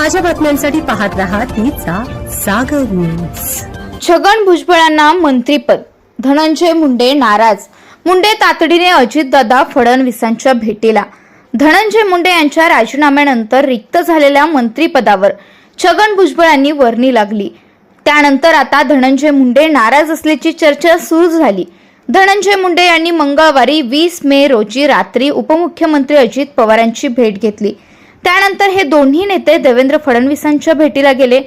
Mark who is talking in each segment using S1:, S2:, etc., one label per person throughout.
S1: ताज्या बातम्यांसाठी पाहत राहा तिचा सागर न्यूज
S2: छगन भुजबळांना मंत्रीपद. धनंजय मुंडे नाराज. मुंडे तातडीने अजितदादा फडणवीसांच्या भेटीला. धनंजय मुंडे यांच्या राजीनाम्यानंतर रिक्त झालेल्या मंत्रीपदावर छगन भुजबळांनी वर्णी लागली. त्यानंतर आता धनंजय मुंडे नाराज असल्याची चर्चा सुरू झाली. धनंजय मुंडे यांनी मंगळवारी वीस मे रोजी रात्री उपमुख्यमंत्री अजित पवारांची भेट घेतली. त्यानंतर हे दोन्ही नेते देवेंद्र फडणवीसांच्या भेटीला गेले.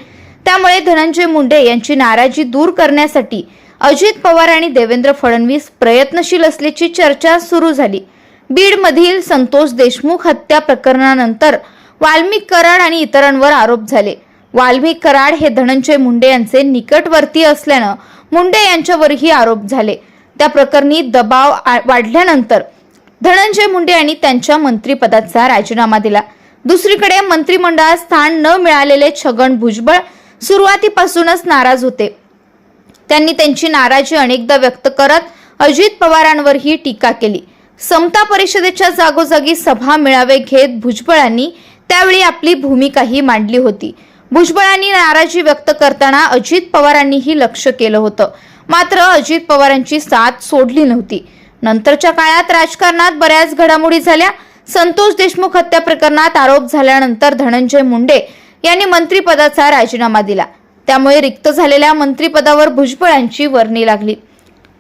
S2: त्यामुळे धनंजय मुंडे यांची नाराजी दूर करण्यासाठी अजित पवार आणि देवेंद्र फडणवीस प्रयत्नशील असल्याची चर्चा सुरू झाली. बीडमधील संतोष देशमुख हत्या प्रकरणानंतर वाल्मिक कराड आणि इतरांवर आरोप झाले. वाल्मिक कराड हे धनंजय मुंडे यांचे निकटवर्ती असल्यानं मुंडे यांच्यावरही आरोप झाले. त्या प्रकरणी दबाव आ- वाढल्यानंतर धनंजय मुंडे यांनी त्यांच्या मंत्रिपदाचा राजीनामा दिला. दुसरीकडे मंत्रिमंडळात स्थान न मिळालेले छगन भुजबळ सुरुवातीपासूनच नाराज होते. त्यांनी त्यांची नाराजी अनेकदा व्यक्त करत अजित पवारांवरही टीका केली. समता परिषदेच्या जागोजागी सभा मेळावे घेत भुजबळांनी त्यावेळी आपली भूमिकाही मांडली होती. भुजबळांनी नाराजी व्यक्त करताना अजित पवारांनीही लक्ष केलं होतं. मात्र अजित पवारांची साथ सोडली नव्हती. नंतरच्या काळात राजकारणात बऱ्याच घडामोडी झाल्या. संतोष देशमुख हत्या प्रकरणात आरोप झाल्यानंतर धनंजय मुंडे यांनी मंत्रिपदाचा राजीनामा दिला. त्यामुळे रिक्त झालेल्या मंत्रिपदावर भुजबळांची वर्णी लागली.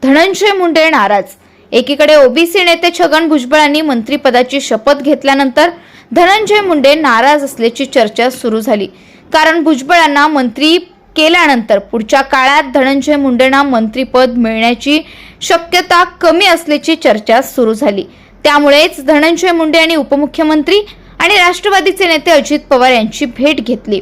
S2: धनंजय मुंडे नाराज. एकीकडे ओबीसी नेते छगन भुजबळांनी मंत्रिपदाची शपथ घेतल्यानंतर धनंजय मुंडे नाराज असल्याची चर्चा सुरू झाली. कारण भुजबळांना मंत्री केल्यानंतर पुढच्या काळात धनंजय मुंडेंना मंत्रीपद मिळण्याची शक्यता कमी असल्याची चर्चा सुरू झाली. त्यामुळेच धनंजय मुंडे यांनी उपमुख्यमंत्री आणि राष्ट्रवादीचे नेते अजित पवार यांची भेट घेतली.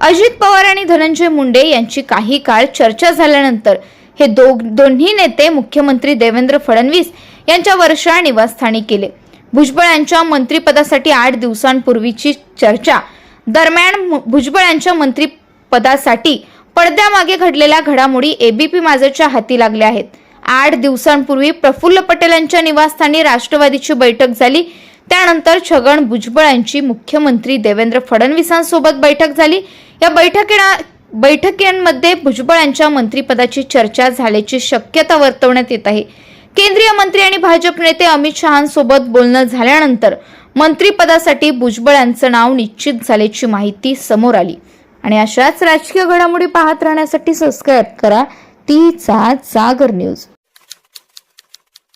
S2: अजित पवार आणि धनंजय मुंडे यांची काही काळ चर्चा झाल्यानंतर हे दो दोन्ही नेते मुख्यमंत्री देवेंद्र फडणवीस यांच्या वर्षा निवासस्थानी केले भुजबळ यांच्या मंत्रिपदासाठी आठ दिवसांपूर्वीची चर्चा. दरम्यान भुजबळ यांच्या मंत्रिपदासाठी पडद्यामागे घडलेल्या घडामोडी एबीपी माझच्या हाती लागल्या आहेत. आठ दिवसांपूर्वी प्रफुल्ल पटेल यांच्या निवासस्थानी राष्ट्रवादीची बैठक झाली. त्यानंतर छगन भुजबळ यांची मुख्यमंत्री देवेंद्र फडणवीसांसोबत बैठक झाली. या बैठकीना बैठकींमध्ये भुजबळ यांच्या मंत्रिपदाची चर्चा झाल्याची शक्यता वर्तवण्यात येत आहे. केंद्रीय मंत्री आणि भाजप नेते अमित शहांसोबत बोलणं झाल्यानंतर मंत्रिपदासाठी भुजबळ यांचं नाव निश्चित झाल्याची माहिती समोर आली. आणि अशाच राजकीय घडामोडी पाहत राहण्यासाठी सबस्क्राईब करा. तीचा जागर न्यूज